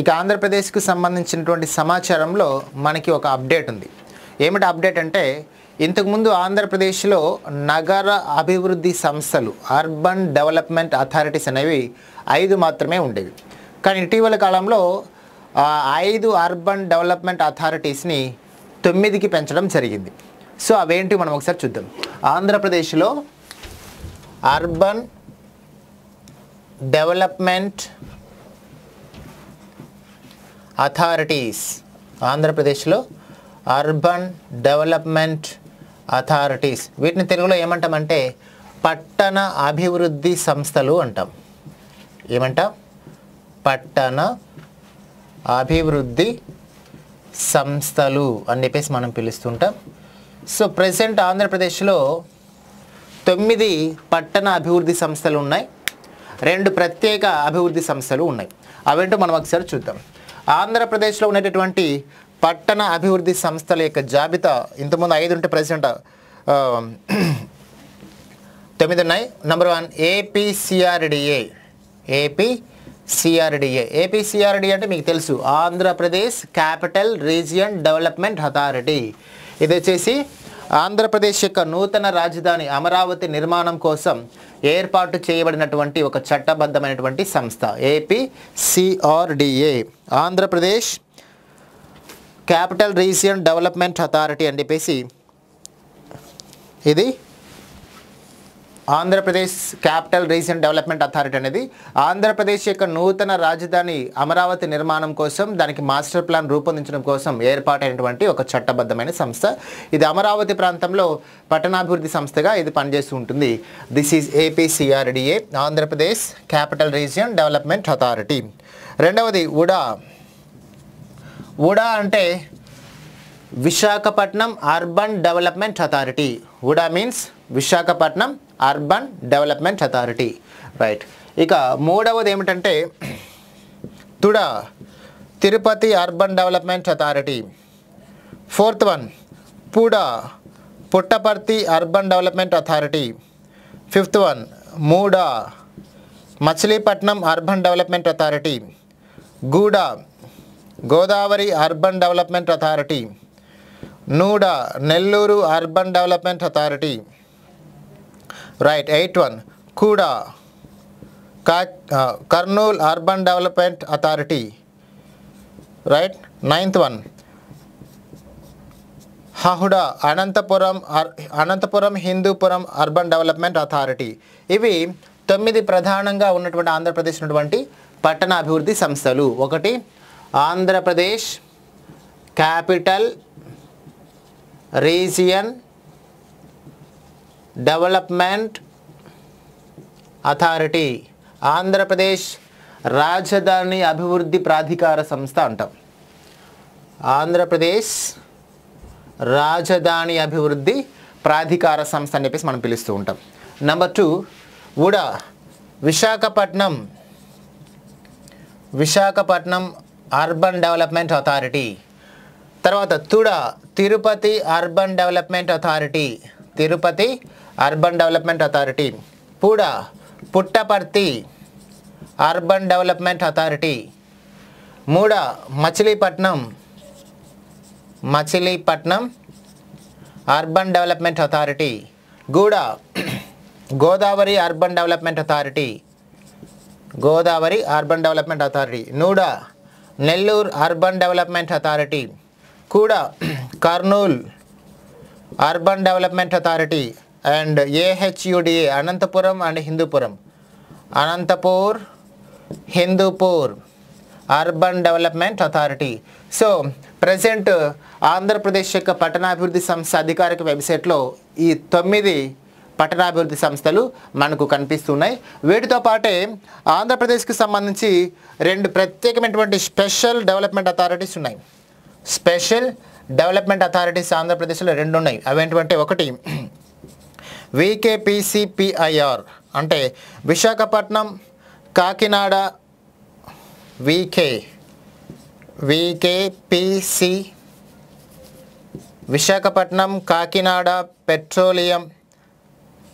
ఇక ఆంధ్రప్రదేశ్కు సంబంధించినటువంటి సమాచారంలో మనకి ఒక అప్డేట్ ఉంది. ఏమిటి అప్డేట్ అంటే ఇంతకుముందు ఆంధ్రప్రదేశ్లో నగర అభివృద్ధి సంస్థలు అర్బన్ డెవలప్మెంట్ అథారిటీస్ అనేవి ఐదు మాత్రమే ఉండేవి. కానీ ఇటీవల కాలంలో ఐదు అర్బన్ డెవలప్మెంట్ అథారిటీస్ని తొమ్మిదికి పెంచడం జరిగింది. సో అవేంటి మనం ఒకసారి చూద్దాం. ఆంధ్రప్రదేశ్లో అర్బన్ డెవలప్మెంట్ అథారిటీస్. ఆంధ్రప్రదేశ్లో అర్బన్ డెవలప్మెంట్ అథారిటీస్. వీటిని తెలుగులో ఏమంటామంటే పట్టణ అభివృద్ధి సంస్థలు అంటాం. ఏమంటాం? పట్టణ అభివృద్ధి సంస్థలు అని చెప్పేసి మనం పిలుస్తుంటాం. సో ప్రజెంట్ ఆంధ్రప్రదేశ్లో తొమ్మిది పట్టణ అభివృద్ధి సంస్థలు ఉన్నాయి. రెండు ప్రత్యేక అభివృద్ధి సంస్థలు ఉన్నాయి. అవేంటో మనం ఒకసారి చూద్దాం. ఆంధ్రప్రదేశ్లో ఉండేటటువంటి పట్టణ అభివృద్ధి సంస్థల యొక్క జాబితా ఇంతకుముందు ఐదు ఉంటే ప్రెసిడెంట్ తొమ్మిది ఉన్నాయి. Number one APCRDA AP CRDA APCRD అంటే మీకు తెలుసు. Andhra Pradesh capital region development authority ఇది వచ్చేసి ఆంధ్రప్రదేశ్ యొక్క నూతన రాజధాని అమరావతి నిర్మాణం కోసం ఏర్పాటు చేయబడినటువంటి ఒక చట్టబద్ధమైనటువంటి సంస్థ AP CRDA. Andhra Pradesh capital region development authority అని చెప్పేసి ఇది Andhra Pradesh capital region development authority అనేది ఆంధ్రప్రదేశ్ యొక్క నూతన రాజధాని అమరావతి నిర్మాణం కోసం దానికి మాస్టర్ ప్లాన్ రూపొందించడం కోసం ఏర్పాటైనటువంటి ఒక చట్టబద్ధమైన సంస్థ. ఇది అమరావతి ప్రాంతంలో పట్టణాభివృద్ధి సంస్థగా ఇది పనిచేస్తూ ఉంటుంది. This is APCRDA Andhra Pradesh capital region development authority. రెండవది ఉడా ఉడా అంటే Visakhapatnam urban development authority. UDA means Visakhapatnam urban development authority right ఇక మూడవది ఏమిటంటే TUDA Tirupati urban development authority fourth one PUDA Puttaparthi urban development authority fifth one MUDA Machilipatnam urban development authority GUDA Godavari urban development authority NUDA Nellore urban development authority right eight one KUDA కా Kurnool urban development authority right ninth one AHUDA Anantapuram అర్- Anantapuram Hindupuram urban development authority ఇవి తొమ్మిది ప్రధానంగా ఉన్నటువంటి ఆంధ్రప్రదేశ్ ఉన్నటువంటి పట్టణ అభివృద్ధి సంస్థలు. ఒకటి Andhra Pradesh capital region development authority Andhra Pradesh రాజధాని అభివృద్ధి ప్రాధికార సంస్థ అంటాం. ఆంధ్రప్రదేశ్ రాజధాని అభివృద్ధి ప్రాధికార సంస్థ అని చెప్పేసి మనం పిలుస్తూ ఉంటాం. Number two UDA Visakhapatnam Visakhapatnam urban development authority తర్వాత TUDA Tirupati urban development authority Tirupati urban development authority PUDA Puttaparthi urban development authority MUDA Machilipatnam Machilipatnam urban development authority GUDA Godavari urban development authority Godavari urban development authority NUDA Nellore urban development authority KUDA Kurnool urban development authority and AHUDA Anantapuram and Hindupuram Anantapur Hindupur urban development authority so present Andhra Pradesh యొక్క పట్టణాభివృద్ధి సంస్థ అధికారిక వెబ్సైట్లో ఈ తొమ్మిది పట్టణాభివృద్ధి సంస్థలు మనకు కనిపిస్తున్నాయి. వీటితో పాటే ఆంధ్రప్రదేశ్కి సంబంధించి రెండు ప్రత్యేకమైనటువంటి స్పెషల్ డెవలప్మెంట్ అథారిటీస్ ఉన్నాయి. స్పెషల్ డెవలప్మెంట్ అథారిటీస్ ఆంధ్రప్రదేశ్లో రెండు ఉన్నాయి అవేంటంటే ఒకటి వికేపీసీపీఐఆర్ అంటే Visakhapatnam Kakinada VK VKPC Visakhapatnam Kakinada petroleum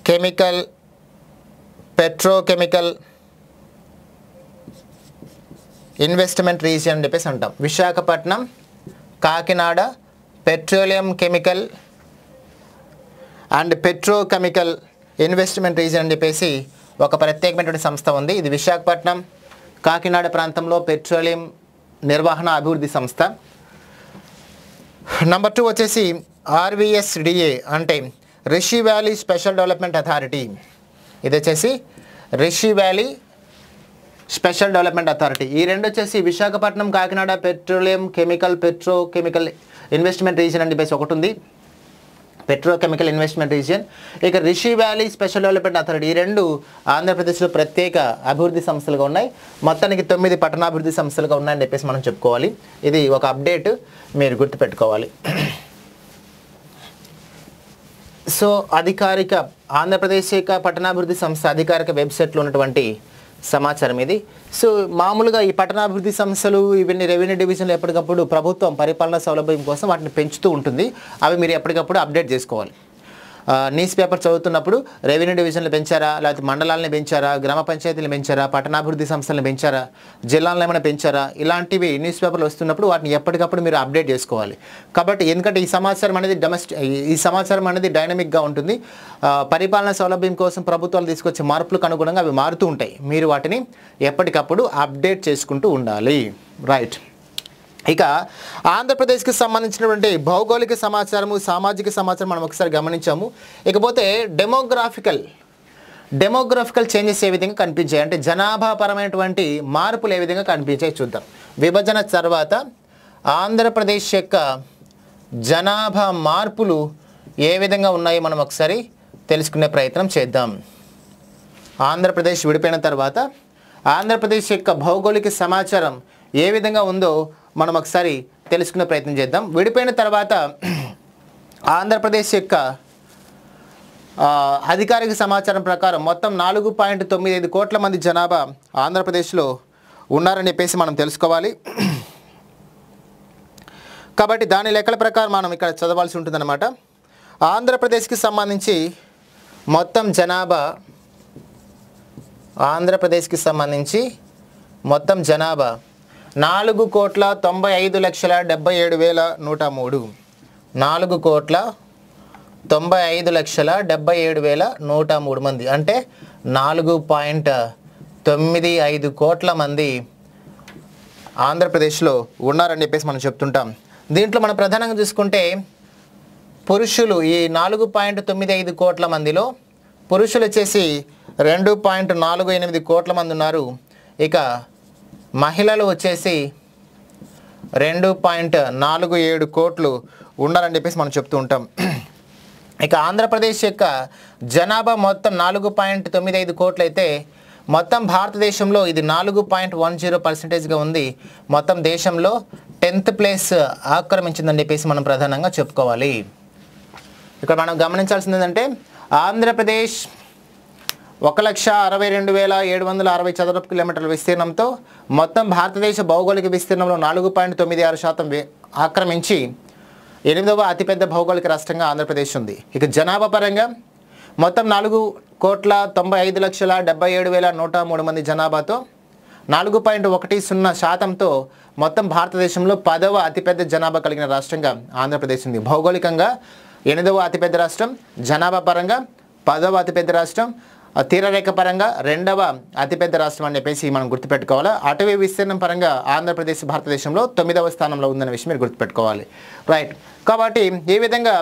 chemical petrochemical investment region అని చెప్పేసి అంటాం. Visakhapatnam Kakinada petroleum chemical and petrochemical investment region అని చెప్పేసి ఒక ప్రత్యేకమైనటువంటి సంస్థ ఉంది. ఇది విశాఖపట్నం కాకినాడ ప్రాంతంలో పెట్రోలియం నిర్వహణ అభివృద్ధి సంస్థ. నంబర్ టూ వచ్చేసి ఆర్వీఎస్డిఏ అంటే Rishi Valley special development authority. ఇది వచ్చేసి Rishi Valley special development authority. ఈ రెండు వచ్చేసి Visakhapatnam Kakinada petroleum chemical petro chemical investment region అని చెప్పేసి ఒకటి ఉంది పెట్రోకెమికల్ ఇన్వెస్ట్మెంట్ రీజియన్. ఇక Rishi Valley special development authority. ఈ రెండు ఆంధ్రప్రదేశ్లో ప్రత్యేక అభివృద్ధి సంస్థలుగా ఉన్నాయి. మొత్తానికి తొమ్మిది పట్టణాభివృద్ధి సంస్థలుగా ఉన్నాయని చెప్పేసి మనం చెప్పుకోవాలి. ఇది ఒక అప్డేట్ మీరు గుర్తుపెట్టుకోవాలి. సో అధికారిక ఆంధ్రప్రదేశ్ యొక్క పట్టణాభివృద్ధి సంస్థ అధికారిక వెబ్సైట్లో ఉన్నటువంటి సమాచారం ఇది సో మామూలుగా ఈ పట్టణాభివృద్ధి సంస్థలు ఇవన్నీ రెవెన్యూ డివిజన్లు ఎప్పటికప్పుడు ప్రభుత్వం పరిపాలన సౌలభ్యం కోసం వాటిని పెంచుతూ ఉంటుంది. అవి మీరు ఎప్పటికప్పుడు అప్డేట్ చేసుకోవాలి. న్యూస్ పేపర్ చదువుతున్నప్పుడు రెవెన్యూ డివిజన్లు పెంచారా? లేకపోతే మండలాలను పెంచారా? గ్రామ పంచాయతీలు పెంచారా? పట్టణాభివృద్ధి సంస్థలను పెంచారా? జిల్లాలను ఏమైనా పెంచారా? ఇలాంటివి న్యూస్ పేపర్లు వస్తున్నప్పుడు వాటిని ఎప్పటికప్పుడు మీరు అప్డేట్ చేసుకోవాలి. కాబట్టి ఎందుకంటే ఈ సమాచారం అనేది డొమెస్టి ఈ సమాచారం అనేది డైనమిక్గా ఉంటుంది. పరిపాలన సౌలభ్యం కోసం ప్రభుత్వాలు తీసుకొచ్చే మార్పులకు అనుగుణంగా అవి మారుతూ ఉంటాయి. మీరు వాటిని ఎప్పటికప్పుడు అప్డేట్ చేసుకుంటూ ఉండాలి. రైట్. ఇక ఆంధ్రప్రదేశ్కి సంబంధించినటువంటి భౌగోళిక సమాచారము సామాజిక సమాచారం మనం ఒకసారి గమనించాము. ఇకపోతే డెమోగ్రాఫికల్ డెమోగ్రాఫికల్ చేంజెస్ ఏ విధంగా కనిపించాయి? అంటే జనాభా పరమైనటువంటి మార్పులు ఏ విధంగా కనిపించాయి చూద్దాం. విభజన తర్వాత ఆంధ్రప్రదేశ్ యొక్క జనాభా మార్పులు ఏ విధంగా ఉన్నాయో మనం ఒకసారి తెలుసుకునే ప్రయత్నం చేద్దాం. ఆంధ్రప్రదేశ్ విడిపోయిన తర్వాత ఆంధ్రప్రదేశ్ యొక్క భౌగోళిక సమాచారం ఏ విధంగా ఉందో మనం ఒకసారి తెలుసుకునే ప్రయత్నం చేద్దాం. విడిపోయిన తర్వాత ఆంధ్రప్రదేశ్ యొక్క అధికారిక సమాచారం ప్రకారం మొత్తం నాలుగు పాయింట్ తొమ్మిది ఐదు కోట్ల మంది జనాభా ఆంధ్రప్రదేశ్లో ఉన్నారని చెప్పేసి మనం తెలుసుకోవాలి. కాబట్టి దాని లెక్కల ప్రకారం మనం ఇక్కడ చదవాల్సి ఉంటుందన్నమాట. ఆంధ్రప్రదేశ్కి సంబంధించి మొత్తం జనాభా ఆంధ్రప్రదేశ్కి సంబంధించి మొత్తం జనాభా నాలుగు కోట్ల తొంభై ఐదు లక్షల డెబ్బై ఏడు వేల నూట మూడు. నాలుగు కోట్ల తొంభై ఐదు లక్షల డెబ్బై ఏడు వేల నూట మూడు మంది. అంటే నాలుగు పాయింట్ తొమ్మిది ఐదు కోట్ల మంది ఆంధ్రప్రదేశ్లో ఉన్నారని చెప్పేసి మనం చెప్తుంటాం. దీంట్లో మనం ప్రధానంగా చూసుకుంటే పురుషులు ఈ నాలుగు పాయింట్ తొమ్మిది ఐదు కోట్ల మందిలో పురుషులు వచ్చేసి రెండు పాయింట్ నాలుగు ఎనిమిది కోట్ల మంది ఉన్నారు. ఇక మహిళలు వచ్చేసి రెండు పాయింట్ నాలుగు ఏడు కోట్లు ఉండాలని చెప్పేసి మనం చెప్తూ ఉంటాం. ఇక ఆంధ్రప్రదేశ్ యొక్క జనాభా మొత్తం నాలుగు పాయింట్ తొమ్మిది ఐదు కోట్లు అయితే మొత్తం భారతదేశంలో ఇది నాలుగు పాయింట్ వన్ జీరో పర్సెంటేజ్గా ఉంది. మొత్తం దేశంలో టెన్త్ ప్లేస్ ఆక్రమించిందని చెప్పేసి మనం ప్రధానంగా చెప్పుకోవాలి. ఇక్కడ మనం గమనించాల్సింది ఏంటంటే ఆంధ్రప్రదేశ్ ఒక లక్ష అరవై రెండు వేల ఏడు వందల అరవై చదరపు కిలోమీటర్ల విస్తీర్ణంతో మొత్తం భారతదేశ భౌగోళిక విస్తీర్ణంలో నాలుగు పాయింట్ తొమ్మిది ఆరు శాతం ఆక్రమించి ఎనిమిదవ అతిపెద్ద భౌగోళిక రాష్ట్రంగా ఆంధ్రప్రదేశ్ ఉంది. ఇక జనాభా పరంగా మొత్తం నాలుగు కోట్ల తొంభై ఐదు లక్షల డెబ్బై ఏడు వేల నూట మూడు మంది జనాభాతో నాలుగు పాయింట్ ఒకటి సున్నా శాతంతో మొత్తం భారతదేశంలో పదవ అతిపెద్ద జనాభా కలిగిన రాష్ట్రంగా ఆంధ్రప్రదేశ్ ఉంది. భౌగోళికంగా ఎనిమిదవ అతిపెద్ద రాష్ట్రం జనాభా పరంగా పదవ అతిపెద్ద రాష్ట్రం తీరరేఖ పరంగా రెండవ అతిపెద్ద రాష్ట్రం అని చెప్పేసి మనం గుర్తుపెట్టుకోవాలి. అటవీ విస్తీర్ణం పరంగా ఆంధ్రప్రదేశ్ భారతదేశంలో తొమ్మిదవ స్థానంలో ఉందన్న విషయం మీరు గుర్తుపెట్టుకోవాలి. రైట్ కాబట్టి ఈ విధంగా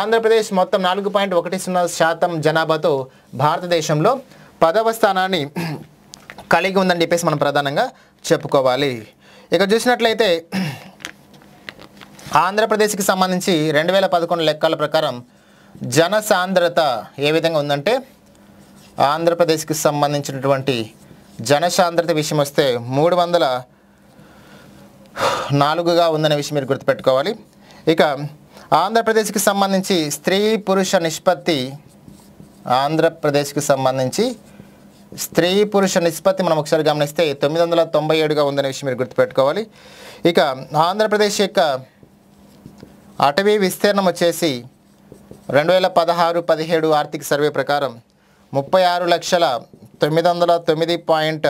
ఆంధ్రప్రదేశ్ మొత్తం నాలుగు పాయింట్ ఒకటి సున్నా శాతం జనాభాతో భారతదేశంలో పదవ స్థానాన్ని కలిగి ఉందని చెప్పేసి మనం ప్రధానంగా చెప్పుకోవాలి. ఇక చూసినట్లయితే ఆంధ్రప్రదేశ్కి సంబంధించి రెండు వేల పదకొండు లెక్కల ప్రకారం జన సాంద్రత ఏ విధంగా ఉందంటే ఆంధ్రప్రదేశ్కి సంబంధించినటువంటి జనసాంద్రత విషయం వస్తే మూడు వందల నాలుగుగా ఉందనే విషయం మీరు గుర్తుపెట్టుకోవాలి. ఇక ఆంధ్రప్రదేశ్కి సంబంధించి స్త్రీ పురుష నిష్పత్తి ఆంధ్రప్రదేశ్కి సంబంధించి స్త్రీ పురుష నిష్పత్తి మనం ఒకసారి గమనిస్తే తొమ్మిది వందల తొంభై ఏడుగా ఉందనే విషయం మీరు గుర్తుపెట్టుకోవాలి. ఇక ఆంధ్రప్రదేశ్ యొక్క అటవీ విస్తీర్ణం వచ్చేసి రెండు వేల పదహారు పదిహేడు ఆర్థిక సర్వే ప్రకారం ముప్పై ఆరు లక్షల తొమ్మిది వందల తొమ్మిది పాయింట్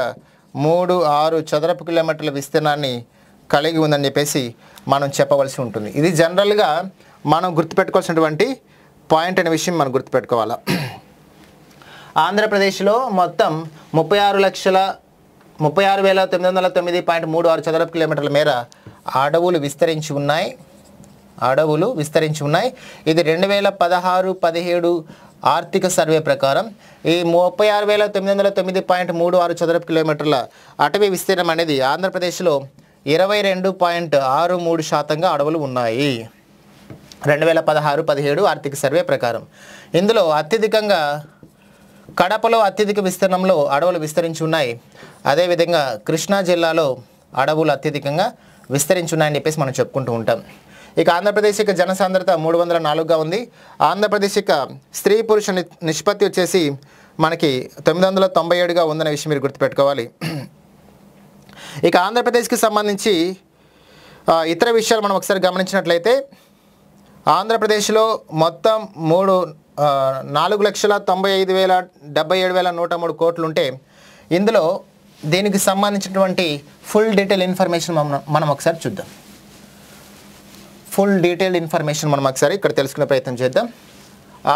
మూడు ఆరు చదరపు కిలోమీటర్ల విస్తీర్ణాన్ని కలిగి ఉందని చెప్పేసి మనం చెప్పవలసి ఉంటుంది. ఇది జనరల్గా మనం గుర్తుపెట్టుకోవాల్సినటువంటి పాయింట్ అనే విషయం మనం గుర్తుపెట్టుకోవాలి. ఆంధ్రప్రదేశ్లో మొత్తం ముప్పై ఆరు లక్షల ముప్పై ఆరు వేల తొమ్మిది వందల తొమ్మిది పాయింట్ మూడు ఆరు చదరపు కిలోమీటర్ల మేర అడవులు విస్తరించి ఉన్నాయి. అడవులు విస్తరించి ఉన్నాయి. ఇది రెండు వేల పదహారు పదిహేడు ఆర్థిక సర్వే ప్రకారం ఈ ముప్పై ఆరు వేల తొమ్మిది వందల తొమ్మిది పాయింట్ మూడు ఆరు చదరపు కిలోమీటర్ల అటవీ విస్తీర్ణం అనేది ఆంధ్రప్రదేశ్లో ఇరవై రెండు పాయింట్ ఆరు మూడు శాతంగా అడవులు ఉన్నాయి. రెండు వేల పదహారు పదిహేడు ఆర్థిక సర్వే ప్రకారం. ఇందులో అత్యధికంగా కడపలో అత్యధిక విస్తీర్ణంలో అడవులు విస్తరించి ఉన్నాయి. అదేవిధంగా కృష్ణా జిల్లాలో అడవులు అత్యధికంగా విస్తరించి ఉన్నాయని చెప్పేసి మనం చెప్పుకుంటూ ఉంటాం. ఇక ఆంధ్రప్రదేశ్ యొక్క జనసాంద్రత మూడు వందల నాలుగుగా ఉంది. ఆంధ్రప్రదేశ్ యొక్క స్త్రీ పురుష నిష్పత్తి వచ్చేసి మనకి తొమ్మిది వందల తొంభై ఏడుగా ఉందనే విషయం మీరు గుర్తుపెట్టుకోవాలి. ఇక ఆంధ్రప్రదేశ్కి సంబంధించి ఇతర విషయాలు మనం ఒకసారి గమనించినట్లయితే ఆంధ్రప్రదేశ్లో మొత్తం మూడు నాలుగు లక్షల తొంభై ఐదు వేల డెబ్బై ఏడు వేల నూట మూడు కోట్లు ఉంటే ఇందులో దీనికి సంబంధించినటువంటి ఫుల్ డీటెయిల్ ఇన్ఫర్మేషన్ మనం మనం ఒకసారి చూద్దాం. ఫుల్ డీటెయిల్డ్ ఇన్ఫర్మేషన్ మనం ఒకసారి ఇక్కడ తెలుసుకునే ప్రయత్నం చేద్దాం.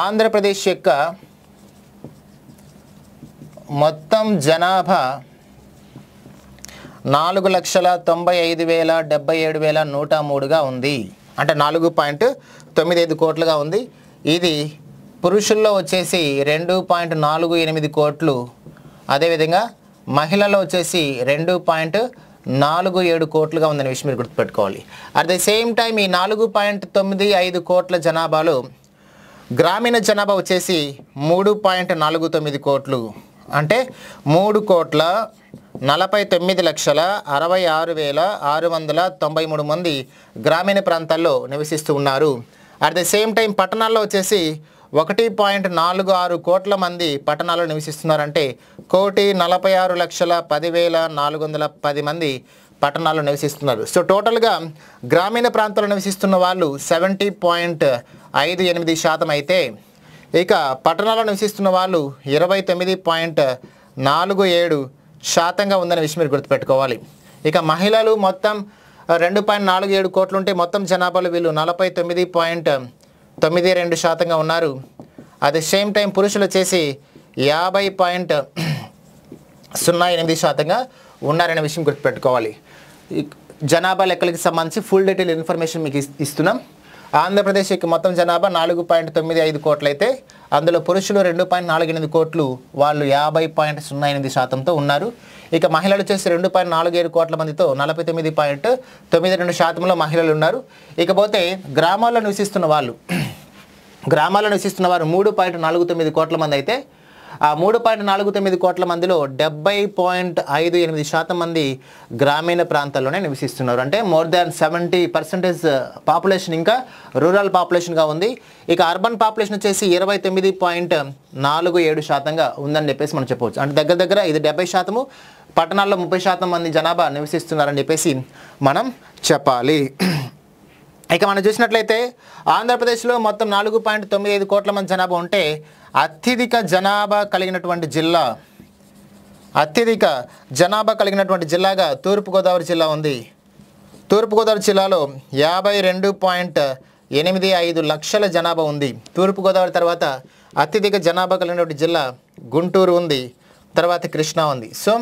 ఆంధ్రప్రదేశ్ యొక్క మొత్తం జనాభా నాలుగు లక్షల తొంభై ఐదు వేల డెబ్బై ఏడు వేల నూట మూడుగా ఉంది. అంటే నాలుగు పాయింట్ తొమ్మిది ఐదు కోట్లుగా ఉంది. ఇది పురుషుల్లో వచ్చేసి రెండు పాయింట్ నాలుగు ఎనిమిది కోట్లు. అదేవిధంగా మహిళల్లో వచ్చేసి రెండు పాయింట్ నాలుగు ఏడు కోట్లుగా ఉందనే విషయం మీరు గుర్తుపెట్టుకోవాలి. అట్ ద సేమ్ టైం ఈ నాలుగు పాయింట్ తొమ్మిది ఐదు కోట్ల జనాభాలో గ్రామీణ జనాభా వచ్చేసి మూడు పాయింట్ నాలుగు తొమ్మిది కోట్లు. అంటే మూడు కోట్ల నలభై తొమ్మిది లక్షల అరవై ఆరు వేల ఆరు వందల తొంభై మూడు మంది గ్రామీణ ప్రాంతాల్లో నివసిస్తూ ఉన్నారు. అట్ ద సేమ్ టైం పట్టణాల్లో వచ్చేసి ఒకటి పాయింట్ నాలుగు ఆరు కోట్ల మంది పట్టణాల్లో నివసిస్తున్నారంటే కోటి నలభై ఆరు లక్షల పదివేల నాలుగు వందల పది మంది పట్టణాల్లో నివసిస్తున్నారు. సో టోటల్గా గ్రామీణ ప్రాంతాల్లో నివసిస్తున్న వాళ్ళు సెవెంటీ పాయింట్ ఐదు ఎనిమిది శాతం అయితే ఇక పట్టణాల్లో నివసిస్తున్న వాళ్ళు ఇరవై తొమ్మిది పాయింట్ నాలుగు ఏడు శాతంగా ఉందనే విషయం మీరు గుర్తుపెట్టుకోవాలి. ఇక మహిళలు మొత్తం రెండు పాయింట్ నాలుగు ఏడు కోట్లు ఉంటే మొత్తం జనాభాలో వీళ్ళు నలభై తొమ్మిది పాయింట్ తొమ్మిది రెండు శాతంగా ఉన్నారు. అట్ ది సేమ్ టైం పురుషులు వచ్చేసి యాభై పాయింట్ సున్నా ఎనిమిది శాతంగా ఉన్నారనే విషయం గుర్తుపెట్టుకోవాలి. జనాభా లెక్కలకి సంబంధించి ఫుల్ డీటెయిల్ ఇన్ఫర్మేషన్ మీకు ఇస్తున్నాం. ఆంధ్రప్రదేశ్ యొక్క మొత్తం జనాభా నాలుగు పాయింట్ తొమ్మిది ఐదు కోట్లయితే అందులో పురుషులు రెండు పాయింట్ నాలుగు ఎనిమిది కోట్లు వాళ్ళు యాభై పాయింట్ సున్నా ఎనిమిది శాతంతో ఉన్నారు. ఇక మహిళలు వచ్చేసి రెండు పాయింట్ నాలుగు ఏడు కోట్ల మందితో నలభై తొమ్మిది పాయింట్ తొమ్మిది రెండు శాతంలో మహిళలు ఉన్నారు. ఇకపోతే గ్రామాల్లో నివసిస్తున్న వాళ్ళు గ్రామాల్లో నివసిస్తున్న వారు మూడు పాయింట్ నాలుగు తొమ్మిది కోట్ల మంది అయితే ఆ మూడు పాయింట్ నాలుగు తొమ్మిది కోట్ల మందిలో డెబ్బై పాయింట్ ఐదు ఎనిమిది శాతం మంది గ్రామీణ ప్రాంతాల్లోనే నివసిస్తున్నారు. అంటే more than seventy percentage population ఇంకా రూరల్ పాపులేషన్గా ఉంది. ఇక అర్బన్ పాపులేషన్ వచ్చేసి ఇరవై తొమ్మిది పాయింట్ నాలుగు ఏడు శాతంగా ఉందని చెప్పేసి మనం చెప్పవచ్చు. అంటే దగ్గర దగ్గర ఇది డెబ్బై శాతము పట్టణాల్లో ముప్పై శాతం మంది జనాభా నివసిస్తున్నారని చెప్పేసి మనం చెప్పాలి. ఇక మనం చూసినట్లయితే ఆంధ్రప్రదేశ్లో మొత్తం నాలుగు పాయింట్ తొమ్మిది ఐదు కోట్ల మంది జనాభా ఉంటే అత్యధిక జనాభా కలిగినటువంటి జిల్లా అత్యధిక జనాభా కలిగినటువంటి జిల్లాగా తూర్పుగోదావరి జిల్లా ఉంది. తూర్పుగోదావరి జిల్లాలో యాభై రెండు పాయింట్ ఎనిమిది ఐదు లక్షల జనాభా ఉంది. తూర్పుగోదావరి తర్వాత అత్యధిక జనాభా కలిగినటువంటి జిల్లా గుంటూరు ఉంది. తర్వాత కృష్ణా ఉంది. సో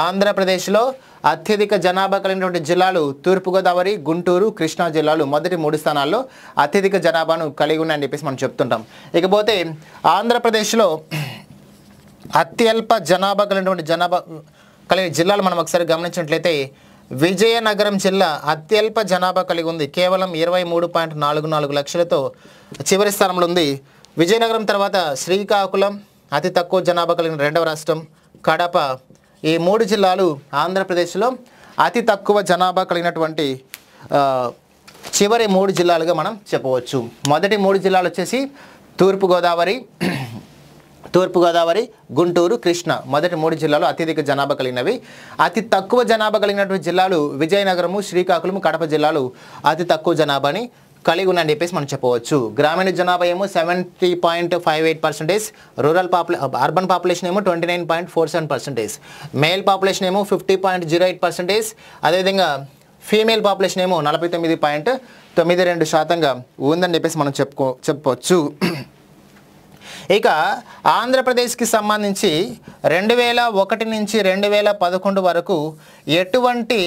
ఆంధ్రప్రదేశ్లో అత్యధిక జనాభా కలిగినటువంటి జిల్లాలు తూర్పుగోదావరి గుంటూరు కృష్ణా జిల్లాలు మొదటి మూడు స్థానాల్లో అత్యధిక జనాభాను కలిగి ఉన్నాయని చెప్పేసి మనం చెప్తుంటాం. ఇకపోతే ఆంధ్రప్రదేశ్లో అత్యల్ప జనాభా కలిగినటువంటి జనాభా కలిగిన జిల్లాలు మనం ఒకసారి గమనించినట్లయితే విజయనగరం జిల్లా అత్యల్ప జనాభా కలిగి ఉంది. కేవలం ఇరవై మూడు పాయింట్ నాలుగు నాలుగు లక్షలతో చివరి స్థానంలో ఉంది. విజయనగరం తర్వాత శ్రీకాకుళం అతి తక్కువ జనాభా కలిగిన రెండవ రాష్ట్రం కడప ఈ మూడు జిల్లాలు ఆంధ్రప్రదేశ్లో అతి తక్కువ జనాభా కలిగినటువంటి చివరి మూడు జిల్లాలుగా మనం చెప్పవచ్చు. మొదటి మూడు జిల్లాలు వచ్చేసి తూర్పుగోదావరి తూర్పుగోదావరి గుంటూరు కృష్ణ. మొదటి మూడు జిల్లాలు అత్యధిక జనాభా కలిగినవి. అతి తక్కువ జనాభా కలిగినటువంటి జిల్లాలు విజయనగరము శ్రీకాకుళము కడప జిల్లాలు అతి తక్కువ జనాభాని కలిగి ఉందని చెప్పేసి మనం చెప్పవచ్చు. గ్రామీణ జనాభా ఏమో seventy point five eight percentage rural పాపులే urban population ఏమో twenty nine point four seven percentage male population ఏమో fifty point zero eight percentage అదేవిధంగా ఫీమేల్ పాపులేషన్ ఏమో నలభై తొమ్మిది పాయింట్ తొమ్మిది రెండు శాతంగా ఉందని చెప్పేసి మనం చెప్పుకో చెప్పవచ్చు ఇక ఆంధ్రప్రదేశ్కి సంబంధించి రెండు వేల ఒకటి నుంచి రెండు వేల పదకొండు వరకు ఎటువంటి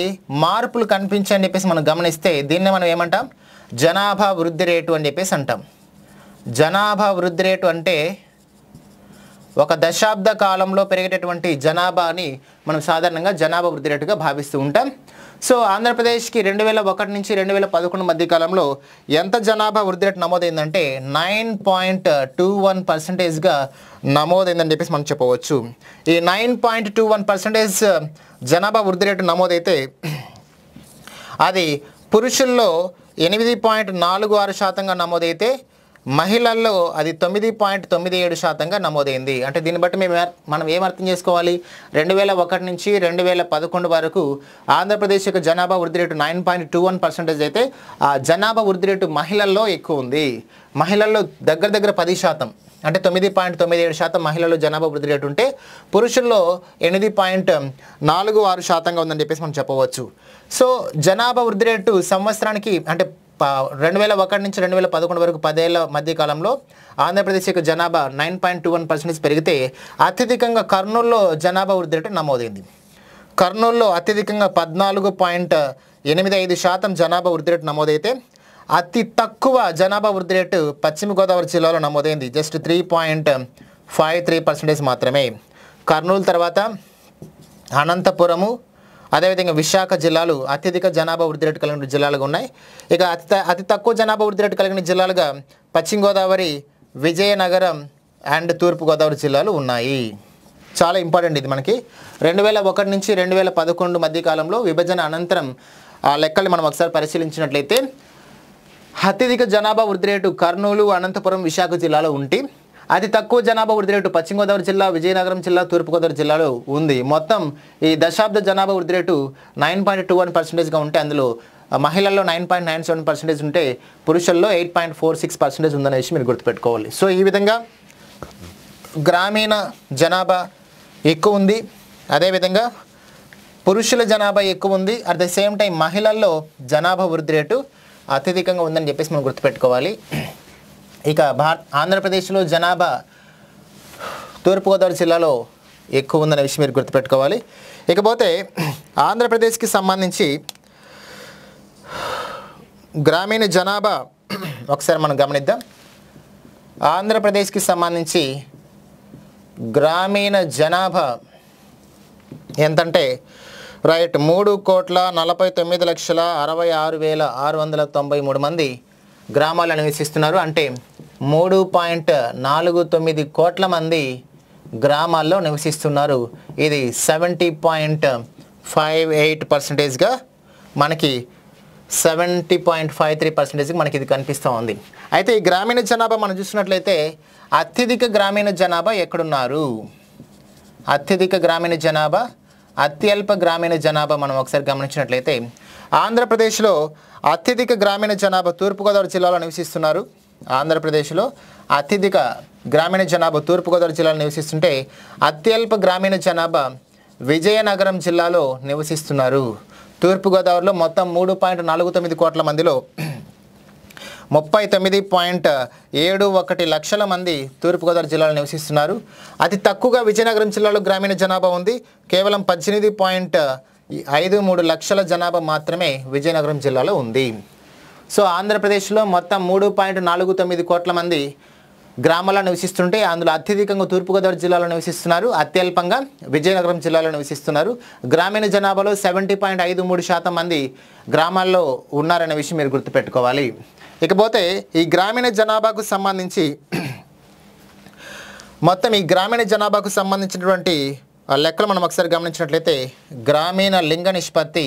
మార్పులు కనిపించని చెప్పేసి మనం గమనిస్తే దీన్ని మనం ఏమంటాం? జనాభా వృద్ధి రేటు అని చెప్పేసి అంటాం. జనాభా వృద్ధి రేటు అంటే ఒక దశాబ్ద కాలంలో పెరిగేటటువంటి జనాభాని మనం సాధారణంగా జనాభా వృద్ధి రేటుగా భావిస్తూ ఉంటాం. సో ఆంధ్రప్రదేశ్కి రెండు వేల ఒకటి నుంచి రెండు వేల పదకొండు మధ్య కాలంలో ఎంత జనాభా వృద్ధి రేటు నమోదైందంటే నైన్ పాయింట్ టూ వన్ పర్సెంటేజ్గా నమోదైందని చెప్పేసి మనం చెప్పవచ్చు. ఈ nine point two one percentage జనాభా వృద్ధి రేటు నమోదైతే అది పురుషుల్లో ఎనిమిది పాయింట్ నాలుగు ఆరు శాతంగా నమోదైతే మహిళల్లో అది తొమ్మిది పాయింట్ తొమ్మిది ఏడు శాతంగా నమోదైంది. అంటే దీన్ని బట్టి మేము మనం ఏం అర్థం చేసుకోవాలి? రెండు వేల ఒకటి నుంచి రెండు వేల పదకొండు వరకు ఆంధ్రప్రదేశ్ యొక్క జనాభా వృద్ధి rate nine point two one percentage అయితే ఆ జనాభా వృద్ధి రేటు మహిళల్లో ఎక్కువ ఉంది. మహిళల్లో దగ్గర దగ్గర పది శాతం. అంటే తొమ్మిది పాయింట్ తొమ్మిది ఏడు శాతం మహిళల్లో జనాభా వృద్ధి రేటు ఉంటే పురుషుల్లో ఎనిమిది పాయింట్ నాలుగు ఆరు శాతంగా ఉందని చెప్పేసి మనం చెప్పవచ్చు. సో జనాభా వృద్ధి రేటు సంవత్సరానికి అంటే రెండు వేల ఒకటి నుంచి రెండు వేల పదకొండు వరకు పదేళ్ళ మధ్య కాలంలో ఆంధ్రప్రదేశ్ యొక్క జనాభా nine point two one percentage పెరిగితే అత్యధికంగా కర్నూలులో జనాభా వృద్ధి రేటు నమోదైంది. కర్నూలులో అత్యధికంగా పద్నాలుగు పాయింట్ ఎనిమిది ఐదు శాతం జనాభా వృద్ధి రేటు నమోదైతే అతి తక్కువ జనాభా వృద్ధి రేటు పశ్చిమ గోదావరి జిల్లాలో నమోదైంది. Just three point five three percentage మాత్రమే. కర్నూలు తర్వాత అనంతపురము అదేవిధంగా విశాఖ జిల్లాలు అత్యధిక జనాభా వృద్ధి రేటు కలిగిన జిల్లాలుగా ఉన్నాయి. ఇక అతి త- అతి తక్కువ జనాభా వృద్ధి రేటు కలిగిన జిల్లాలుగా పశ్చిమ గోదావరి విజయనగరం అండ్ తూర్పుగోదావరి జిల్లాలు ఉన్నాయి. చాలా ఇంపార్టెంట్ ఇది మనకి. రెండు వేల ఒకటి నుంచి రెండు వేల పదకొండు మధ్య కాలంలో విభజన అనంతరం ఆ లెక్కలు మనం ఒకసారి పరిశీలించినట్లయితే అత్యధిక జనాభా వృద్ధి రేటు కర్నూలు అనంతపురం విశాఖ జిల్లాలో ఉంటే అతి తక్కువ జనాభా వృద్ధి రేటు పశ్చిమ గోదావరి జిల్లా విజయనగరం జిల్లా తూర్పుగోదావరి జిల్లాలో ఉంది. మొత్తం ఈ దశాబ్ద జనాభా వృద్ధి rate nine point two one పర్సెంటేజ్గా ఉంటే అందులో మహిళల్లో nine point nine seven percentage ఉంటే పురుషుల్లో eight point four six percentage ఉందనే విషయం మీరు గుర్తుపెట్టుకోవాలి. సో ఈ విధంగా గ్రామీణ జనాభా ఎక్కువ ఉంది. అదేవిధంగా పురుషుల జనాభా ఎక్కువ ఉంది. అట్ ద సేమ్ టైం మహిళల్లో జనాభా వృద్ధి రేటు అత్యధికంగా ఉందని చెప్పేసి మనం గుర్తుపెట్టుకోవాలి. ఇక భారత్ ఆంధ్రప్రదేశ్లో జనాభా తూర్పుగోదావరి జిల్లాలో ఎక్కువ ఉందనే విషయం మీరు గుర్తుపెట్టుకోవాలి. ఇకపోతే ఆంధ్రప్రదేశ్కి సంబంధించి గ్రామీణ జనాభా ఒకసారి మనం గమనిద్దాం. ఆంధ్రప్రదేశ్కి సంబంధించి గ్రామీణ జనాభా ఎంతంటే రైట్ మూడు కోట్ల నలభై తొమ్మిది లక్షల అరవై ఆరు వేల ఆరు వందల తొంభై మూడు మంది గ్రామాల్లో నివసిస్తున్నారు. అంటే మూడు పాయింట్ నాలుగు తొమ్మిది కోట్ల మంది గ్రామాల్లో నివసిస్తున్నారు. ఇది సెవెంటీ పాయింట్ ఫైవ్ ఎయిట్ పర్సెంటేజ్గా మనకి సెవెంటీ పాయింట్ ఫైవ్ త్రీ పర్సెంటేజ్కి మనకి ఇది కనిపిస్తూ ఉంది. అయితే ఈ గ్రామీణ జనాభా మనం చూసినట్లయితే అత్యధిక గ్రామీణ జనాభా ఎక్కడున్నారు? అత్యధిక గ్రామీణ జనాభా అత్యల్ప గ్రామీణ జనాభా మనం ఒకసారి గమనించినట్లయితే ఆంధ్రప్రదేశ్లో అత్యధిక గ్రామీణ జనాభా తూర్పుగోదావరి జిల్లాలో నివసిస్తున్నారు. ఆంధ్రప్రదేశ్లో అత్యధిక గ్రామీణ జనాభా తూర్పుగోదావరి జిల్లాలో నివసిస్తుంటే అత్యల్ప గ్రామీణ జనాభా విజయనగరం జిల్లాలో నివసిస్తున్నారు. తూర్పుగోదావరిలో మొత్తం మూడు పాయింట్ నాలుగు తొమ్మిది కోట్ల మందిలో ముప్పై తొమ్మిది పాయింట్ ఏడు ఒకటి లక్షల మంది తూర్పుగోదావరి జిల్లాలో నివసిస్తున్నారు. అతి తక్కువగా విజయనగరం జిల్లాలో గ్రామీణ జనాభా ఉంది. కేవలం పద్దెనిమిది పాయింట్ ఐదు మూడు లక్షల జనాభా మాత్రమే విజయనగరం జిల్లాలో ఉంది. సో ఆంధ్రప్రదేశ్లో మొత్తం మూడు పాయింట్ నాలుగు తొమ్మిది కోట్ల మంది గ్రామాల్లో నివసిస్తుంటే అందులో అత్యధికంగా తూర్పుగోదావరి జిల్లాలో నివసిస్తున్నారు. అత్యల్పంగా విజయనగరం జిల్లాలో నివసిస్తున్నారు. గ్రామీణ జనాభాలో సెవెంటీ పాయింట్ ఐదు మూడు శాతం మంది గ్రామాల్లో ఉన్నారనే విషయం మీరు గుర్తుపెట్టుకోవాలి. ఇకపోతే ఈ గ్రామీణ జనాభాకు సంబంధించి మొత్తం ఈ గ్రామీణ జనాభాకు సంబంధించినటువంటి ఆ లెక్కలు మనం ఒకసారి గమనించినట్లయితే గ్రామీణ లింగ నిష్పత్తి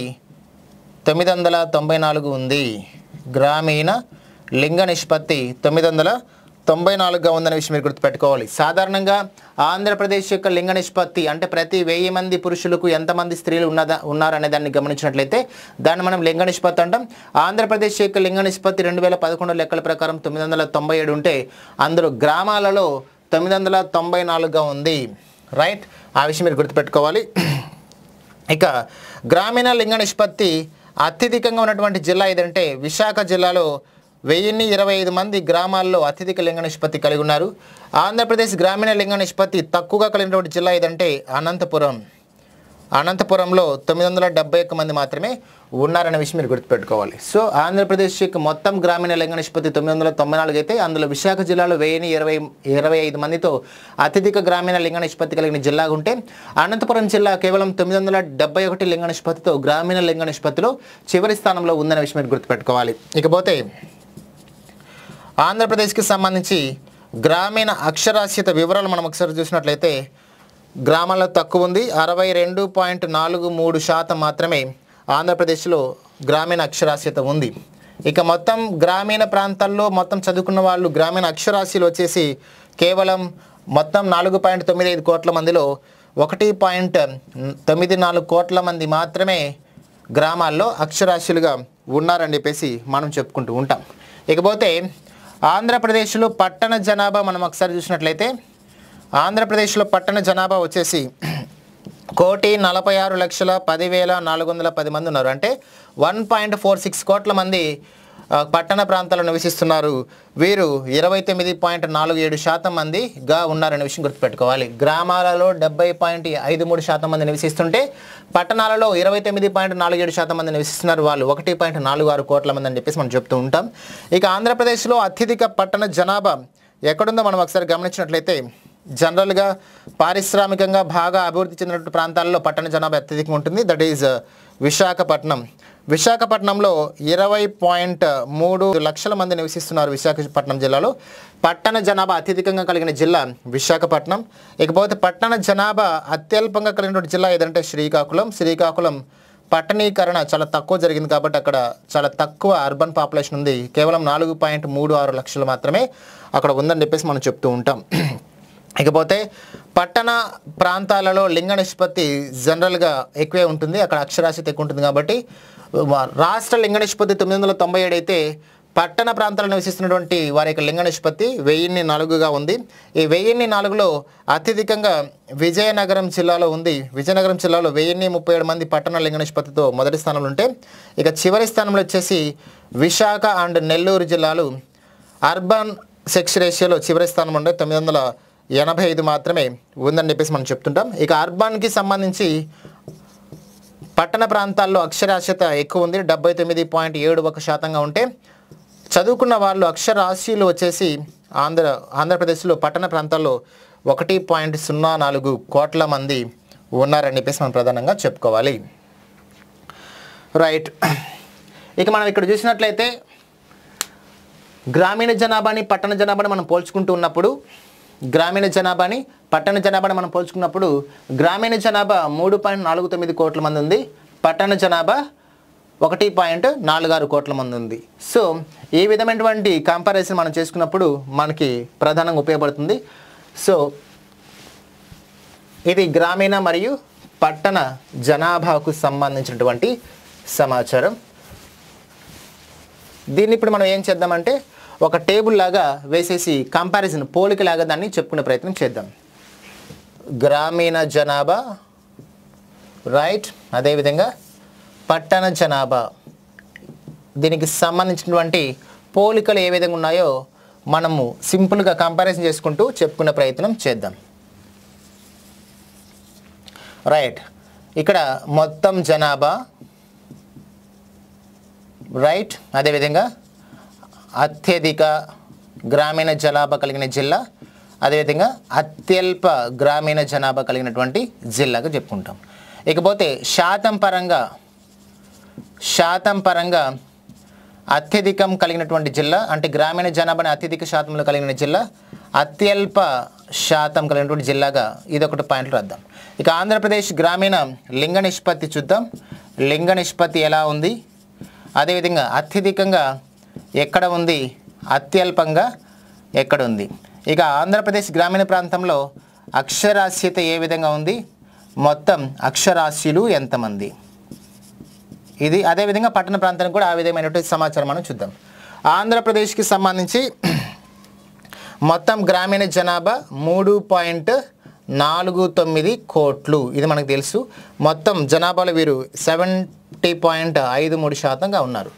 తొమ్మిది వందల తొంభై నాలుగు ఉంది. గ్రామీణ లింగ నిష్పత్తి తొమ్మిది వందల తొంభై నాలుగుగా ఉందనే విషయం మీరు గుర్తుపెట్టుకోవాలి. సాధారణంగా ఆంధ్రప్రదేశ్ యొక్క లింగ నిష్పత్తి అంటే ప్రతి వెయ్యి మంది పురుషులకు ఎంతమంది స్త్రీలు ఉన్నదా ఉన్నారనే దాన్ని గమనించినట్లయితే దాన్ని మనం లింగ నిష్పత్తి అంటాం. ఆంధ్రప్రదేశ్ యొక్క లింగ నిష్పత్తి రెండు వేల పదకొండు లెక్కల ప్రకారం తొమ్మిది వందల తొంభై ఏడు ఉంటే అందులో గ్రామాలలో తొమ్మిది వందల తొంభై నాలుగుగా ఉంది. రైట్? ఆ విషయం మీరు గుర్తుపెట్టుకోవాలి. ఇక గ్రామీణ లింగ నిష్పత్తి అత్యధికంగా ఉన్నటువంటి జిల్లా ఏదంటే విశాఖ జిల్లాలో వెయ్యిన్ని ఇరవై ఐదు మంది గ్రామాల్లో అత్యధిక లింగ నిష్పత్తి కలిగి ఉన్నారు. ఆంధ్రప్రదేశ్ గ్రామీణ లింగ నిష్పత్తి తక్కువగా కలిగినటువంటి జిల్లా ఏదంటే అనంతపురం. అనంతపురంలో తొమ్మిది వందల డెబ్బై ఒక్క మంది మాత్రమే ఉన్నారనే విషయం మీరు గుర్తుపెట్టుకోవాలి. సో ఆంధ్రప్రదేశ్ యొక్క మొత్తం గ్రామీణ లింగ నిష్పత్తి తొమ్మిది వందల తొంభై నాలుగు అయితే అందులో విశాఖ జిల్లాలో వెయ్యిని ఇరవై ఇరవై ఐదు మందితో అత్యధిక గ్రామీణ లింగ నిష్పత్తి కలిగిన జిల్లా ఉంటే అనంతపురం జిల్లా కేవలం తొమ్మిది వందల డెబ్బై ఒకటి లింగ నిష్పత్తితో గ్రామీణ లింగ నిష్పత్తిలో చివరి స్థానంలో ఉందనే విషయం మీరు గుర్తుపెట్టుకోవాలి. ఇకపోతే ఆంధ్రప్రదేశ్కి సంబంధించి గ్రామీణ అక్షరాస్యత వివరాలు మనం ఒకసారి చూసినట్లయితే గ్రామాల్లో తక్కువ ఉంది. అరవై రెండు పాయింట్ నాలుగు మూడు శాతం మాత్రమే ఆంధ్రప్రదేశ్లో గ్రామీణ అక్షరాస్యత ఉంది. ఇక మొత్తం గ్రామీణ ప్రాంతాల్లో మొత్తం చదువుకున్న వాళ్ళు గ్రామీణ అక్షరాస్యులు వచ్చేసి కేవలం మొత్తం నాలుగు పాయింట్ తొమ్మిది ఐదు కోట్ల మందిలో ఒకటి పాయింట్ తొమ్మిది నాలుగు కోట్ల మంది మాత్రమే గ్రామాల్లో అక్షరాస్యులుగా ఉన్నారని చెప్పేసి మనం చెప్పుకుంటూ ఉంటాం. ఇకపోతే ఆంధ్రప్రదేశ్లో పట్టణ జనాభా మనం ఒకసారి చూసినట్లయితే ఆంధ్రప్రదేశ్లో పట్టణ జనాభా వచ్చేసి కోటి నలభై ఆరు లక్షల పదివేల నాలుగు వందల పది మంది ఉన్నారు. అంటే వన్ పాయింట్ ఫోర్ సిక్స్ కోట్ల మంది పట్టణ ప్రాంతాల్లో నివసిస్తున్నారు. వీరు ఇరవై తొమ్మిది పాయింట్ నాలుగు ఏడు శాతం మందిగా ఉన్నారనే విషయం గుర్తుపెట్టుకోవాలి. గ్రామాలలో డెబ్బై పాయింట్ ఐదు మూడు శాతం మంది నివసిస్తుంటే పట్టణాలలో ఇరవై తొమ్మిది పాయింట్ నాలుగు ఏడు శాతం మంది నివసిస్తున్నారు. వాళ్ళు ఒకటి పాయింట్ నాలుగు ఆరు కోట్ల మంది అని చెప్పేసి మనం చెప్తూ ఉంటాం. ఇక ఆంధ్రప్రదేశ్లో అత్యధిక పట్టణ జనాభా ఎక్కడుందో మనం ఒకసారి గమనించినట్లయితే జనరల్గా పారిశ్రామికంగా బాగా అభివృద్ధి చెందినటువంటి ప్రాంతాల్లో పట్టణ జనాభా అత్యధికంగా ఉంటుంది. That is Visakhapatnam. విశాఖపట్నంలో ఇరవై పాయింట్ మూడు లక్షల మంది నివసిస్తున్నారు విశాఖపట్నం జిల్లాలో. పట్టణ జనాభా అత్యధికంగా కలిగిన జిల్లా విశాఖపట్నం. ఇకపోతే పట్టణ జనాభా అత్యల్పంగా కలిగినటువంటి జిల్లా ఏదంటే శ్రీకాకుళం. శ్రీకాకుళం పట్టణీకరణ చాలా తక్కువ జరిగింది కాబట్టి అక్కడ చాలా తక్కువ అర్బన్ పాపులేషన్ ఉంది. కేవలం నాలుగు పాయింట్ మూడు ఆరు లక్షలు మాత్రమే అక్కడ ఉందని చెప్పేసి మనం చెప్తూ ఉంటాం. ఇకపోతే పట్టణ ప్రాంతాలలో లింగ నిష్పత్తి జనరల్గా ఎక్కువే ఉంటుంది. అక్కడ అక్షరాస్యత ఎక్కువ ఉంటుంది కాబట్టి రాష్ట్ర లింగ నిష్పత్తి తొమ్మిది వందల తొంభై ఏడు అయితే పట్టణ ప్రాంతాలను నివసిస్తున్నటువంటి వారి యొక్క లింగ నిష్పత్తి వెయ్యిన్ని నాలుగుగా ఉంది. ఈ వెయ్యిన్ని నాలుగులో అత్యధికంగా విజయనగరం జిల్లాలో ఉంది. విజయనగరం జిల్లాలో వెయ్యిన్ని ముప్పై ఏడు మంది పట్టణ లింగ నిష్పత్తితో మొదటి స్థానంలో ఉంటే ఇక చివరి స్థానంలో వచ్చేసి విశాఖ అండ్ నెల్లూరు జిల్లాలు. అర్బన్ సెక్స్ రేషియోలో చివరి స్థానం ఉండే తొమ్మిది వందల ఎనభై ఐదు మాత్రమే ఉందని చెప్పేసి మనం చెప్తుంటాం. ఇక అర్బాన్కి సంబంధించి పట్టణ ప్రాంతాల్లో అక్షరాస్యత ఎక్కువ ఉంది. డెబ్బై తొమ్మిది పాయింట్ ఏడు ఒక శాతంగా ఉంటే చదువుకున్న వాళ్ళు అక్షరాస్యులు వచ్చేసి ఆంధ్ర ఆంధ్రప్రదేశ్లో పట్టణ ప్రాంతాల్లో ఒకటి పాయింట్ సున్నా నాలుగు కోట్ల మంది ఉన్నారని చెప్పేసి మనం ప్రధానంగా చెప్పుకోవాలి. రైట్. ఇక మనం ఇక్కడ చూసినట్లయితే గ్రామీణ జనాభాని పట్టణ జనాభాని మనం పోల్చుకుంటూ ఉన్నప్పుడు గ్రామీణ జనాభాని పట్టణ జనాభాని మనం పోల్చుకున్నప్పుడు గ్రామీణ జనాభా మూడు పాయింట్ నాలుగు తొమ్మిది కోట్ల మంది ఉంది పట్టణ జనాభా ఒకటి పాయింట్ నాలుగు ఆరు కోట్ల మంది ఉంది. సో ఈ విధమైనటువంటి కంపారిజన్ మనం చేసుకున్నప్పుడు మనకి ప్రధానంగా ఉపయోగపడుతుంది. సో ఇది గ్రామీణ మరియు పట్టణ జనాభాకు సంబంధించినటువంటి సమాచారం. దీన్ని ఇప్పుడు మనం ఏం చేద్దామంటే ఒక టేబుల్ లాగా వేసేసి కంపారిజన్ పోలిక లాగా దాన్ని చెప్పుకునే ప్రయత్నం చేద్దాం. గ్రామీణ జనాభా రైట్ అదేవిధంగా పట్టణ జనాభా. దీనికి సంబంధించినటువంటి పోలికలు ఏ విధంగా ఉన్నాయో మనము సింపుల్గా కంపారిజన్ చేసుకుంటూ చెప్పుకునే ప్రయత్నం చేద్దాం. రైట్ ఇక్కడ మొత్తం జనాభా రైట్ అదేవిధంగా అత్యధిక గ్రామీణ జనాభా కలిగిన జిల్లా అదేవిధంగా అత్యల్ప గ్రామీణ జనాభా కలిగినటువంటి జిల్లాగా చెప్పుకుంటాం. ఇకపోతే శాతం పరంగా శాతం పరంగా అత్యధికం కలిగినటువంటి జిల్లా అంటే గ్రామీణ జనాభాని అత్యధిక శాతంలో కలిగిన జిల్లా అత్యల్ప శాతం కలిగినటువంటి జిల్లాగా ఇది ఒకటి పాయింట్లు రాద్దాం. ఇక ఆంధ్రప్రదేశ్ గ్రామీణ లింగ నిష్పత్తి చూద్దాం. లింగ నిష్పత్తి ఎలా ఉంది? అదేవిధంగా అత్యధికంగా ఎక్కడ ఉంది? అత్యల్పంగా ఎక్కడ ఉంది? ఇక ఆంధ్రప్రదేశ్ గ్రామీణ ప్రాంతంలో అక్షరాస్యత ఏ విధంగా ఉంది? మొత్తం అక్షరాస్యులు ఎంతమంది? ఇది అదేవిధంగా పట్టణ ప్రాంతానికి కూడా ఆ విధమైనటువంటి సమాచారం మనం చూద్దాం. ఆంధ్రప్రదేశ్కి సంబంధించి మొత్తం గ్రామీణ జనాభా మూడు పాయింట్ నాలుగు తొమ్మిది కోట్లు. ఇది మనకు తెలుసు. మొత్తం జనాభాలో వీరు సెవెంటీ పాయింట్ ఐదు మూడు శాతంగా ఉన్నారు.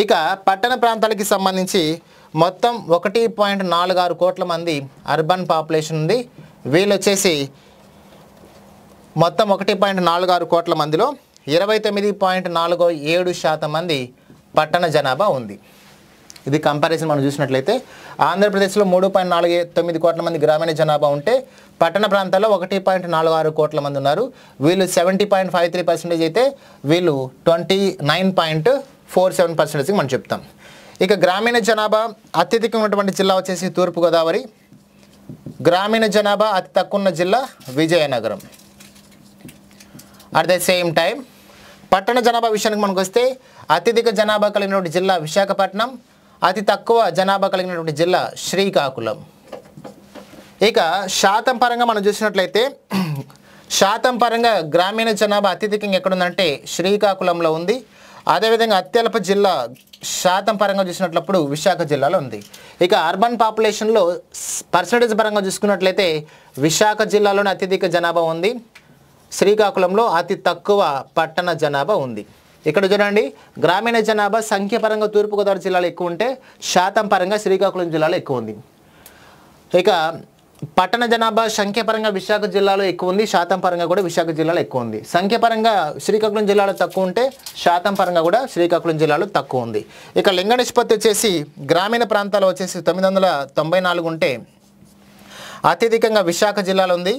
ఇక పట్టణ ప్రాంతాలకి సంబంధించి మొత్తం ఒకటి పాయింట్ నాలుగు ఆరు కోట్ల మంది అర్బన్ పాపులేషన్ ఉంది. వీళ్ళు వచ్చేసి మొత్తం ఒకటి పాయింట్ నాలుగు ఆరు కోట్ల మందిలో ఇరవై తొమ్మిది పాయింట్ నాలుగు ఏడు శాతం మంది పట్టణ జనాభా ఉంది. ఇది కంపారిజన్ మనం చూసినట్లయితే ఆంధ్రప్రదేశ్లో మూడు పాయింట్ నాలుగు తొమ్మిది కోట్ల మంది గ్రామీణ జనాభా ఉంటే పట్టణ ప్రాంతాల్లో ఒకటి పాయింట్ నాలుగు ఆరు కోట్ల మంది ఉన్నారు. వీళ్ళు seventy point five three percentage అయితే వీళ్ళు twenty nine point four seven పర్సెంటేజ్కి మనం చెప్తాం. ఇక గ్రామీణ జనాభా అత్యధికంగా ఉన్నటువంటి జిల్లా వచ్చేసి తూర్పుగోదావరి. గ్రామీణ జనాభా అతి తక్కువ ఉన్న జిల్లా Vizianagaram. At the same time పట్టణ జనాభా విషయానికి మనకు వస్తే అత్యధిక జనాభా కలిగినటువంటి జిల్లా విశాఖపట్నం అతి తక్కువ జనాభా కలిగినటువంటి జిల్లా శ్రీకాకుళం. ఇక శాతం పరంగా మనం చూసినట్లయితే శాతం పరంగా గ్రామీణ జనాభా అత్యధికంగా ఎక్కడుందంటే శ్రీకాకుళంలో ఉంది. అదేవిధంగా అత్యల్ప జిల్లా శాతం పరంగా చూసినట్లప్పుడు విశాఖ జిల్లాలో ఉంది. ఇక అర్బన్ పాపులేషన్లో పర్సంటేజ్ పరంగా చూసుకున్నట్లయితే విశాఖ జిల్లాలోనే అత్యధిక జనాభా ఉంది. శ్రీకాకుళంలో అతి తక్కువ పట్టణ జనాభా ఉంది. ఇక్కడ చూడండి గ్రామీణ జనాభా సంఖ్యపరంగా తూర్పుగోదావరి జిల్లాలో ఎక్కువ ఉంటే శాతం పరంగా శ్రీకాకుళం జిల్లాలో ఎక్కువ ఉంది. ఇక పట్టణ జనాభా సంఖ్యపరంగా విశాఖ జిల్లాలో ఎక్కువ ఉంది శాతం పరంగా కూడా విశాఖ జిల్లాలో ఎక్కువ ఉంది. సంఖ్యపరంగా శ్రీకాకుళం జిల్లాలో తక్కువ ఉంటే శాతం పరంగా కూడా శ్రీకాకుళం జిల్లాలో తక్కువ ఉంది. ఇక లింగ నిష్పత్తి వచ్చేసి గ్రామీణ ప్రాంతాల్లో వచ్చేసి తొమ్మిది వందల తొంభై నాలుగు ఉంటే అత్యధికంగా విశాఖ జిల్లాలో ఉంది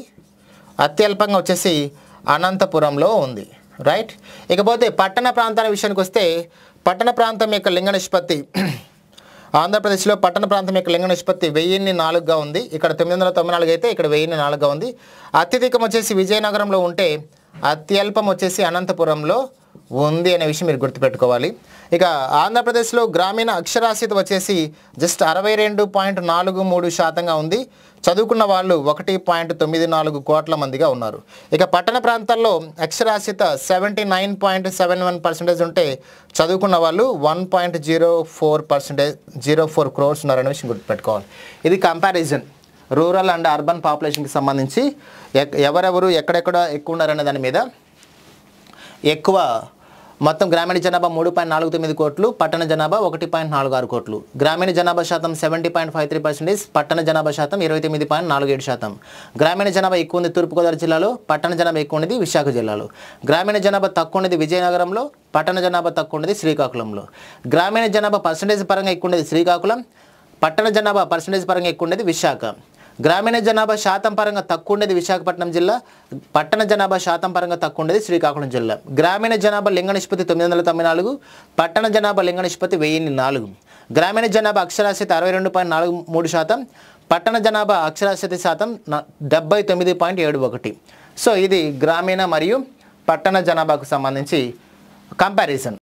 అత్యల్పంగా వచ్చేసి అనంతపురంలో ఉంది. రైట్? ఇకపోతే పట్టణ ప్రాంతాల విషయానికి వస్తే పట్టణ ప్రాంతం యొక్క లింగ నిష్పత్తి ఆంధ్రప్రదేశ్లో పట్టణ ప్రాంతం యొక్క లింగ నిష్పత్తి వెయ్యిన్ని నాలుగుగా ఉంది. ఇక్కడ తొమ్మిది వందల తొంభై నాలుగు అయితే ఇక్కడ వెయ్యిన్ని నాలుగుగా ఉంది. అత్యధికం వచ్చేసి విజయనగరంలో ఉంటే అత్యల్పం వచ్చేసి అనంతపురంలో ఉంది అనే విషయం మీరు గుర్తుపెట్టుకోవాలి. ఇక ఆంధ్రప్రదేశ్లో గ్రామీణ అక్షరాస్యత వచ్చేసి జస్ట్ అరవై రెండు పాయింట్ నాలుగు మూడు శాతంగా ఉంది. చదువుకున్న వాళ్ళు ఒకటి పాయింట్ తొమ్మిది నాలుగు కోట్ల మందిగా ఉన్నారు. ఇక పట్టణ ప్రాంతాల్లో అక్షరాస్యత seventy nine point seven one percentage ఉంటే చదువుకున్న వాళ్ళు one point zero four percentage zero four crores ఉన్నారనే విషయం గుర్తుపెట్టుకోవాలి. ఇది కంపారిజన్. రూరల్ అండ్ అర్బన్ పాపులేషన్కి సంబంధించి ఎవరెవరు ఎక్కడెక్కడ ఎక్కువ ఉన్నారనే దాని మీద ఎక్కువ మొత్తం గ్రామీణ జనాభా మూడు పాయింట్ నాలుగు తొమ్మిది కోట్లు పట్టణ జనాభా ఒకటి పాయింట్ నాలుగు ఆరు కోట్లు. గ్రామీణ జనాభా శాతం seventy point five three percentage పట్టణ జనాభా శాతం ఇరవై తొమ్మిది పాయింట్ నాలుగు ఏడు శాతం. గ్రామీణ జనాభా ఎక్కువ ఉంది తూర్పుగోదావరి జిల్లాలో పట్టణ జనాభా ఎక్కువ ఉన్నది విశాఖ జిల్లాలో. గ్రామీణ జనాభా తక్కువ ఉన్నది విజయనగరంలో పట్టణ జనాభా తక్కువ ఉన్నది శ్రీకాకుళంలో. గ్రామీణ జనాభా పర్సంటేజ్ పరంగా ఎక్కువ ఉన్నది శ్రీకాకుళం పట్టణ జనాభా పర్సంటేజ్ పరంగా ఎక్కువ ఉండేది విశాఖ. గ్రామీణ జనాభా శాతం పరంగా తక్కువ ఉండేది విశాఖపట్నం జిల్లా పట్టణ జనాభా శాతం పరంగా తక్కువ ఉండేది శ్రీకాకుళం జిల్లా. గ్రామీణ జనాభా లింగ నిష్పత్తి తొమ్మిది వందల తొంభై నాలుగు పట్టణ జనాభా లింగ నిష్పత్తి వెయ్యి నాలుగు. గ్రామీణ జనాభా అక్షరాస్యత అరవై రెండు పాయింట్ నాలుగు మూడు శాతం పట్టణ జనాభా అక్షరాస్యత శాతం డెబ్బై తొమ్మిది పాయింట్ ఏడు ఒకటి. సో ఇది గ్రామీణ మరియు పట్టణ జనాభాకు సంబంధించి కంపారిజన్